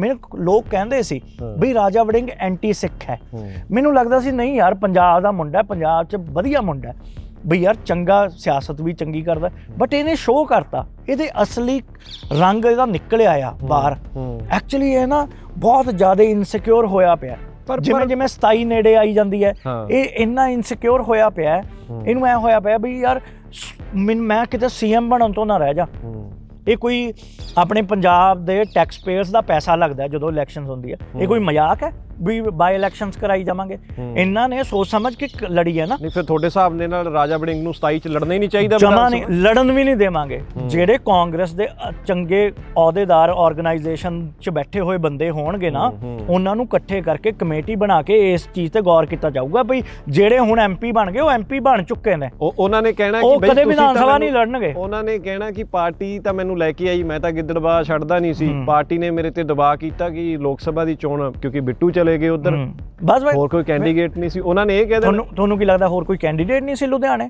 ਮੈਨੂੰ ਲੋਕ ਕਹਿੰਦੇ ਸੀ। ਵੀ ਰਾਜਾ ਵੜਿੰਗ ਐਂਟੀ ਸਿੱਖ ਹੈ। ਮੈਨੂੰ ਲੱਗਦਾ ਸੀ ਨਹੀਂ ਯਾਰ ਪੰਜਾਬ ਦਾ ਮੁੰਡਾ ਪੰਜਾਬ 'ਚ ਵਧੀਆ ਮੁੰਡਾ। ਵੀ ਯਾਰ ਚੰਗਾ ਸਿਆਸਤ ਵੀ ਚੰਗੀ ਕਰਦਾ ਬਟ ਇਹਨੇ ਸ਼ੋਅ ਕਰਤਾ। ਇਹਦੇ ਅਸਲੀ ਰੰਗ ਇਹਦਾ ਨਿਕਲਿਆ ਆ ਬਾਹਰ। ਐਕਚੁਅਲੀ ਇਹ ਨਾ ਬਹੁਤ ਜ਼ਿਆਦਾ ਇਨਸਿਕਿਉਰ ਹੋਇਆ ਪਿਆ। ਪਰ- ਜਿਵੇਂ ਜਿਵੇਂ 27 ਨੇੜੇ ਆਈ ਜਾਂਦੀ ਹੈ। ਇਹ ਇੰਨਾ ਇਨਸਿਕਿਉਰ ਹੋਇਆ ਪਿਆ। ਇਹਨੂੰ ਐ ਹੋਇਆ ਪਿਆ ਵੀ ਯਾਰ ਮੈਂ ਕਿਤੇ ਸੀਐਮ ਬਣਨ ਤੋਂ ਨਾ ਰਹਿ ਜਾ। ਇਹ ਕੋਈ ਆਪਣੇ ਪੰਜਾਬ ਦੇ ਟੈਕਸ ਪੇਅਰਸ ਦਾ ਪੈਸਾ ਲੱਗਦਾ ਜਦੋਂ ਇਲੈਕਸ਼ਨਸ ਹੁੰਦੀ ਹੈ। ਇਹ ਕੋਈ ਮਜ਼ਾਕ ਹੈ ਵੀ ਬਾਈ ਇਲੈਕਸ਼ਨਸ ਕਰਾਈ ਜਾਵਾਂਗੇ। ਇਹਨਾਂ ਨੇ ਸੋਚ ਸਮਝ ਕੇ ਲੜੀ ਹੈ ਨਾ। ਨਹੀਂ ਫਿਰ ਤੁਹਾਡੇ ਹਿਸਾਬ ਦੇ ਨਾਲ ਰਾਜਾ ਵੜਿੰਗ ਨੂੰ 27 ਚ ਲੜਨਾ ਹੀ ਨਹੀਂ ਚਾਹੀਦਾ ਜਮਾ ਨਹੀਂ? ਲੜਨ ਵੀ ਨਹੀਂ ਦੇਵਾਂਗੇ। ਜਿਹੜੇ ਕਾਂਗਰਸ ਦੇ ਚੰਗੇ ਅਹੁਦੇਦਾਰ ਆਰਗੇਨਾਈਜੇਸ਼ਨ 'ਚ ਬੈਠੇ ਹੋਏ ਬੰਦੇ ਹੋਣਗੇ ਨਾ। ਉਹਨਾਂ ਨੂੰ ਇਕੱਠੇ ਕਰਕੇ ਕਮੇਟੀ ਬਣਾ ਕੇ ਇਸ ਚੀਜ਼ ਤੇ ਗੌਰ ਕੀਤਾ ਜਾਊਗਾ ਭਈ ਜਿਹੜੇ ਹੁਣ ਐਮਪੀ ਬਣ ਗਏ ਉਹ ਐਮਪੀ ਬਣ ਚੁੱਕੇ ਨੇ। ਉਹ ਉਹਨਾਂ ਨੇ ਕਹਿਣਾ ਕਿ ਬਈ ਕਦੇ ਤੁਸੀਂ ਵਿਧਾਨ ਤਾਂ ਸਭਾ ਨਹੀਂ ਲੜਨਗੇ। ਉਹਨਾਂ ਨੇ ਕਹਿਣਾ ਕਿ ਪਾਰਟੀ ਤਾਂ ਮੈਨੂੰ ਲੈ ਕੇ ਆਈ ਮੈਂ ਤਾਂ ਗਿੱਦੜਬਾਹ ਛੱਡਦਾ ਨਹੀਂ ਸੀ। ਪਾਰਟੀ ਨੇ ਮੇਰੇ ਤੇ ਦਬਾਅ ਕੀਤਾ ਕਿ ਲੋਕ ਸਭਾ ਦੀ ਚੋਣ ਕਿਉਂਕਿ ਬਿੱਟੂ ਚਲੇ ਗਏ ਉਧਰ। ਬਸ ਹੋਰ ਕੋਈ ਕੈਂਡੀਡੇਟ ਨਹੀਂ ਸੀ ਉਹਨਾਂ ਨੇ ਇਹ ਕਹਿ ਦੇਣਾ ਤੁਹਾਨੂੰ ਤੁਹਾਨੂੰ ਕੀ ਲੱਗਦਾ ਹੋਰ ਕੋਈ ਕੈਂਡੀਡੇਟ ਨਹੀਂ ਸੀ ਲੁਧਿਆਣੇ